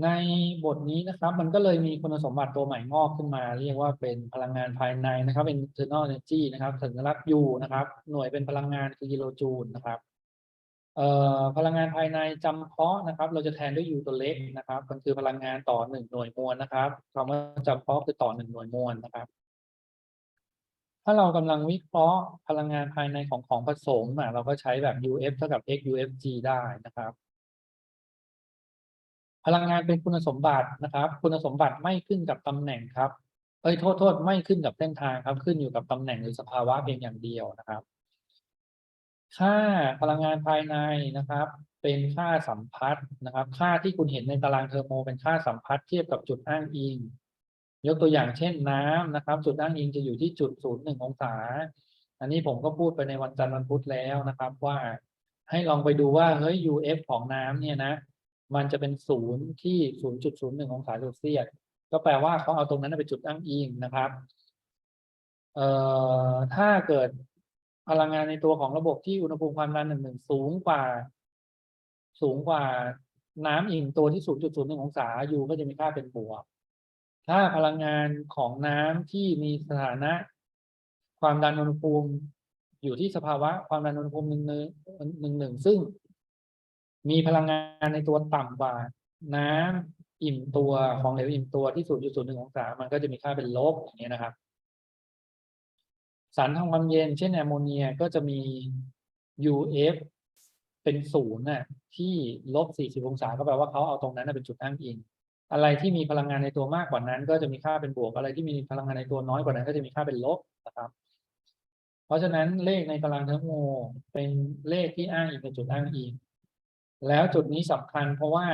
ในบทนี้นะครับ มันก็เลยมีคุณสมบัติตัวใหม่งอกขึ้นมา เรียกว่าเป็นพลังงานภายในนะครับ เป็น internal energy นะครับสัญลักษณ์ U นะครับ หน่วยเป็นพลังงานคือกิโลจูลนะครับพลังงานภายในจำเพาะนะครับ เราจะแทนด้วย U ตัวเล็กนะครับ มันคือพลังงานต่อหนึ่งหน่วยมวลนะครับคำว่าจำเพาะคือต่อหนึ่งหน่วยมวลนะครับ ถ้าเรากำลังวิเคราะห์พลังงานภายในของของผสมอะเราก็ใช้แบบ UF เท่ากับ X UFG ได้นะครับ พลังงานเป็นคุณสมบัตินะครับ คุณสมบัติไม่ขึ้นกับตำแหน่งครับเอ้ยโทษโทษไม่ขึ้นกับเส้นทางครับ ขึ้นอยู่กับตำแหน่งหรือสภาวะเพียงอย่างเดียวนะครับ ค่าพลังงานภายในนะครับ เป็นค่าสัมพัทธ์นะครับ ค่าที่คุณเห็นในตารางเทอร์โม เป็นค่าสัมพัทธ์เทียบกับจุดอ้างอิง ยกตัวอย่างเช่นน้ำนะครับ จุดอ้างอิงจะอยู่ที่จุดศูนย์หนึ่งองศา อันนี้ผมก็พูดไปในวันจันทร์วันพุธแล้วนะครับ ว่าให้ลองไปดูว่าเฮ้ย UF ของน้ำเนี่ยนะ มันจะเป็นศูนย์ที่ศูนย์จุดศูนย์หนึ่งองศาเซลเซียสก็แปลว่าเขาเอาตรงนั้นเป็นจุดอ้างอิงนะครับ เอ่อถ้าเกิดพลังงานในตัวของระบบที่อุณหภูมิความดันหนึ่งหนึ่งสูงกว่า สูงกว่าน้ำอิงตัวที่ศูนย์จุดศูนย์หนึ่งองศา U ก็จะมีค่าเป็นบวก ถ้าพลังงานของน้ำที่มีสถานะ ความดันอุณหภูมิอยู่ที่สภาวะความดันอุณหภูมิหนึ่งหนึ่งหนึ่งหนึ่งซึ่ง มีพลังงานในตัวต่ำกว่าน้ำอิ่มตัวของเหลวอิ่มตัวที่ศูนย์จุดศูนย์หนึ่งองศามันก็จะมีค่าเป็นลบอย่างเงี้ยนะครับ สารทำความเย็นเช่นแอมโมเนียก็จะมี UF เป็นศูนย์น่ะที่ลบ40องศาก็แปลว่าเขาเอาตรงนั้นนะเป็นจุดอ้างอิงอะไรที่มีพลังงานในตัวมากกว่านั้น ก็จะมีค่าเป็นบวกอะไรที่มีพลังงานในตัวน้อยกว่านั้น ก็จะมีค่าเป็นลบนะครับ เพราะฉะนั้นเลขในตารางเทอร์โมเป็นเลขที่อ้างอิงกับจุดอ้างอิง แล้วจุดนี้สำคัญเพราะว่า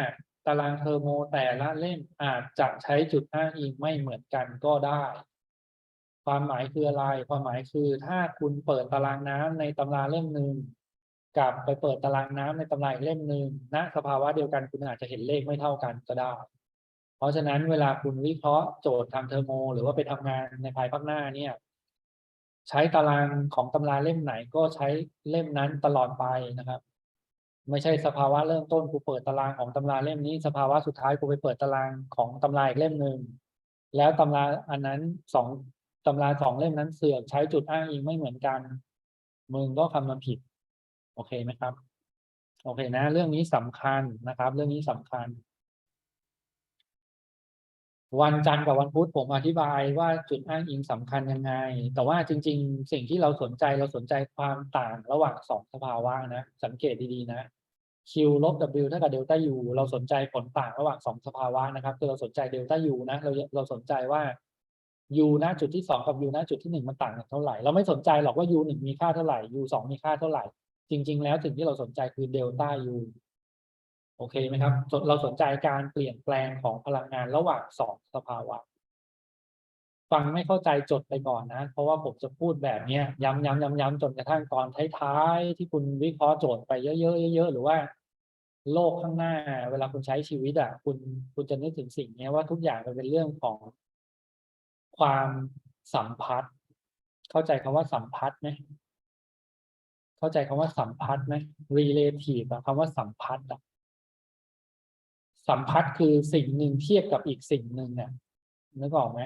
ตารางเทอร์โมแต่ละเล่มอาจจะใช้จุดอ้างอิงไม่เหมือนกันก็ได้ ความหมายคืออะไร ความหมายคือถ้าคุณเปิดตารางน้ำในตำราเล่มหนึ่งกับไปเปิดตารางน้ำในตำราอีกเล่มหนึ่งณสภาวะเดียวกันคุณอาจจะเห็นเลขไม่เท่ากันก็ได้ เพราะฉะนั้นเวลาคุณวิเคราะห์โจทย์ทางเทอร์โม หรือว่าไปทำงานในภายภาคหน้าเนี่ย ใช้ตารางของตำราเล่มไหนก็ใช้เล่มนั้นตลอดไปนะครับ ไม่ใช่สภาวะเริ่มต้นกูเปิดตารางของตำราเล่มนี้ สภาวะสุดท้ายกูไปเปิดตารางของตำราอีกเล่มหนึ่งแล้วตำราอันนั้นสองตำราสองเล่มนั้นเสือกใช้จุดอ้างอิงไม่เหมือนกันมึงก็คำนวณผิด โอเคไหมครับ โอเคนะ เรื่องนี้สำคัญนะครับ เรื่องนี้สำคัญ วันจันทร์กับวันพุธผมอธิบายว่าจุดอ้างอิงสำคัญยังไง แต่ว่าจริง ๆ สิ่งที่เราสนใจเราสนใจความต่างระหว่างสองสภาวะนะ สังเกตดีๆนะ Q ลบ W เท่ากับเดลต้า U เราสนใจผลต่างระหว่างสองสภาวะนะครับ คือเราสนใจเดลต้า U นะ เราเราสนใจว่า U ณจุดที่สองกับ U ณจุดที่หนึ่งมันต่างกันเท่าไหร่ เราไม่สนใจหรอกว่า U หนึ่งมีค่าเท่าไหร่ U สองมีค่าเท่าไหร่ จริง ๆ แล้วสิ่งที่เราสนใจคือเดลต้า U โอเคไหมครับ เราสนใจการเปลี่ยนแปลงของพลังงานระหว่างสองสภาวะ ฟังไม่เข้าใจจดไปก่อนนะ เพราะว่าผมจะพูดแบบนี้ย้ำย้ำย้ำย้ำจนกระทั่งตอนท้ายๆที่คุณวิเคราะห์โจทย์ไปเยอะๆเยอะๆหรือว่า โลกข้างหน้า เวลาคุณใช้ชีวิตอะคุณคุณจะนึกถึงสิ่งนี้ว่าทุกอย่างมันเป็นเรื่องของความสัมพัทธ์เข้าใจคำว่าสัมพัทธ์ไหมเข้าใจคำว่าสัมพัทธ์ไหม relative อะคำว่าสัมพัทธ์อะสัมพัทธ์คือสิ่งหนึ่งเทียบกับอีกสิ่งหนึ่งเนี่ยนึกออกไหม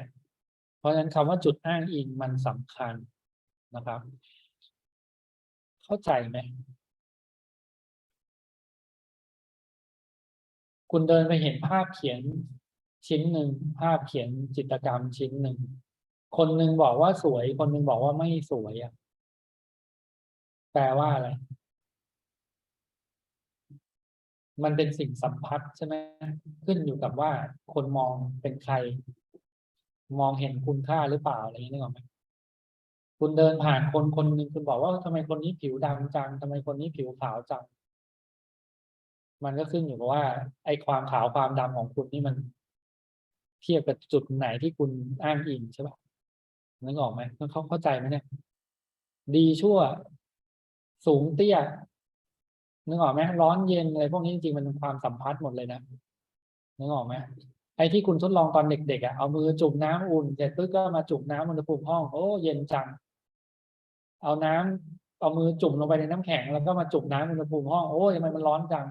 เพราะฉะนั้นคำว่าจุดอ้างอิงมันสำคัญนะครับ เข้าใจไหม คุณเดินไปเห็นภาพเขียนชิ้นหนึ่งภาพเขียนจิตรกรรมชิ้นหนึ่ง คนหนึ่งบอกว่าสวย คนหนึ่งบอกว่าไม่สวยอะแปลว่าอะไร มันเป็นสิ่งสัมพัทใช่ไหมขึ้นอยู่กับว่าคนมองเป็นใคร มองเห็นคุณค่าหรือเปล่าอะไรอย่างนี้นึกออกไหมคุณเดินผ่านคนคนหนึ่งคุณบอกว่าทำไมคนนี้ผิวดำจังทำไมคนนี้ผิวขาวจัง มันก็ขึ้นอยู่กับว่า ไอ้ความขาวความดำของคุณนี่มัน เทียบกับจุดไหนที่คุณอ้างอิงใช่ปะนึกออกไหมเขาเข้าใจไหมเนี่ยดีชั่ว สูงเตี้ยนึกออกไหมร้อนเย็นอะไรพวกนี้จริงๆมันเป็นความสัมพัทธ์หมดเลยนะนึกออกไหมไอ้ที่คุณทดลองตอนเด็กๆอะเอามือจุ่มน้ำอุ่นเสร็จปุ๊บก็มาจุ่มน้ำอุณหภูมิห้องโอ้เย็นจังเอาน้ำเอามือจุ่มลงไปในน้ำแข็งแล้วก็มาจุ่มน้ำอุณหภูมิห้องโอ้ยทำไมมันร้อนจัง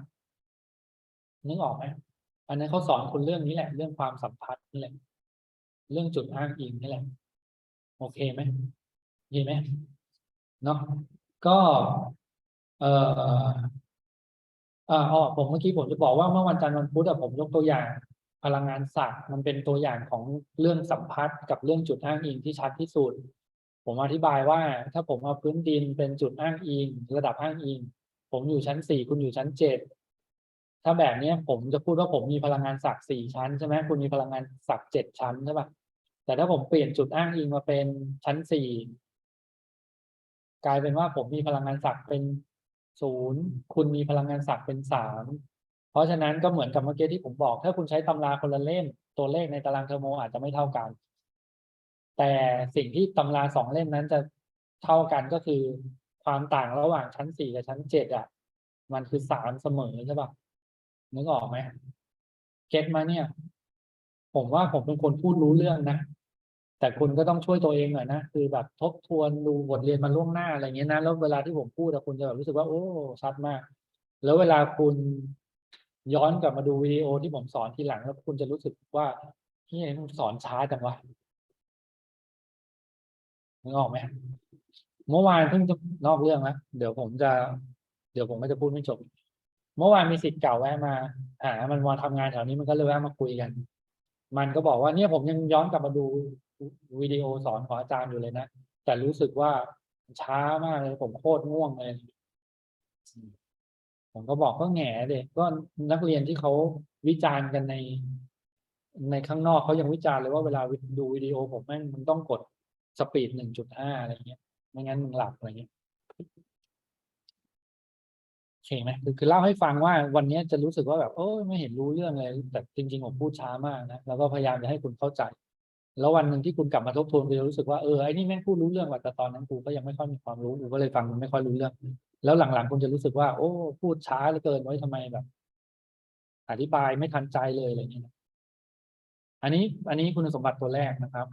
นึกออกไหมอันนั้นเขาสอนคุณเรื่องนี้แหละ เรื่องความสัมพันธ์นี่แหละ เรื่องจุดอ้างอิงนี่แหละ โอเคไหมโอเคไหมเนาะก็ เอ่ออ่าอ๋อผมเมื่อกี้ผมจะบอกว่าเมื่อวันจันทร์วันพุธผมยกตัวอย่าง พลังงานศักดิ์มันเป็นตัวอย่างของเรื่องสัมพัทธ์กับเรื่องจุดอ้างอิงที่ชัดที่สุดผมอธิบายว่าถ้าผมเอาพื้นดินเป็นจุดอ้างอิง ระดับอ้างอิง ผมอยู่ชั้นสี่คุณอยู่ชั้นเจ็ด ถ้าแบบนี้ผมจะพูดว่าผมมีพลังงานศักดิ์สี่ชั้นใช่ไหมคุณมีพลังงานศักดิ์เจ็ดชั้นใช่ปะแต่ถ้าผมเปลี่ยนจุดอ้างอิงมาเป็นชั้นสี่กลายเป็นว่าผมมีพลังงานศักดิ์เป็นศูนย์คุณมีพลังงานศักดิ์เป็นสามเพราะฉะนั้นก็เหมือนกับเมื่อกี้ที่ผมบอก ถ้าคุณใช้ตำราคนละเล่มตัวเลขในตารางเทอร์โมอาจจะไม่เท่ากัน แต่สิ่งที่ตำราสองเล่มนั้นจะเท่ากันก็คือความต่างระหว่างชั้นสี่กับชั้นเจ็ดอะ มันคือสามเสมอใช่ปะ นึกออกไหมเก็ตมาเนี่ย ผมว่าผมเป็นคนพูดรู้เรื่องนะ แต่คุณก็ต้องช่วยตัวเองหน่อยนะ คือแบบทบทวนดูบทเรียนมาล่วงหน้าอะไรเงี้ยนะ แล้วเวลาที่ผมพูดอะคุณจะแบบรู้สึกว่า โอ้ชัดมาก แล้วเวลาคุณย้อนกลับมาดูวิดีโอที่ผมสอนทีหลังแล้วคุณจะรู้สึกว่าที่ไอ้มึงสอนช้าจังวะนึกออกไหมเมื่อวานเพิ่งจะนอกเรื่องแล้วเดี๋ยวผมจะ เดี๋ยวผมก็จะพูดไม่จบ เมื่อวานมีสิทธิ์เก่าแวะมาหามันมาทำงานแถวนี้มันก็เลยแวะมาคุยกัน มันก็บอกว่าเนี่ยผมยังย้อนกลับมาดูวิดีโอสอนของอาจารย์อยู่เลยนะ แต่รู้สึกว่าช้ามากเลยผมโคตรง่วงเลย ผมก็บอกก็แง่เด็กก็นักเรียนที่เขาวิจารณ์กันใน ในข้างนอกเขายังวิจารณ์เลยว่าเวลาดูวิดีโอผมแม่งมึงต้องกดสปีดหนึ่งจุดห้าอะไรเงี้ยไม่งั้นมึงหลับอะไรเงี้ย คไหมคือคือเล่าให้ฟังว่าวันนี้จะรู้สึกว่าแบบโอ้ไม่เห็นรู้เรื่องเลยแต่จริง ๆ ผมพูดช้ามากนะแล้วก็พยายามจะให้คุณเข้าใจ แล้ววันหนึ่งที่คุณกลับมาทบทวนคุณจะรู้สึกว่าเออไอ้นี่แม่งพูดรู้เรื่องว่ะแต่ตอนนั้นกูก็ยังไม่ค่อยมีความรู้กูก็เลยฟังมันไม่ค่อยรู้เรื่อง แล้วหลังๆคุณจะรู้สึกว่า โอ้ พูดช้าเหลือเกินไว้ทำไมแบบ อธิบายไม่ทันใจเลยอะไรอย่างเงี้ยอันนี้อันนี้คุณสมบัติตัวแรกนะครับ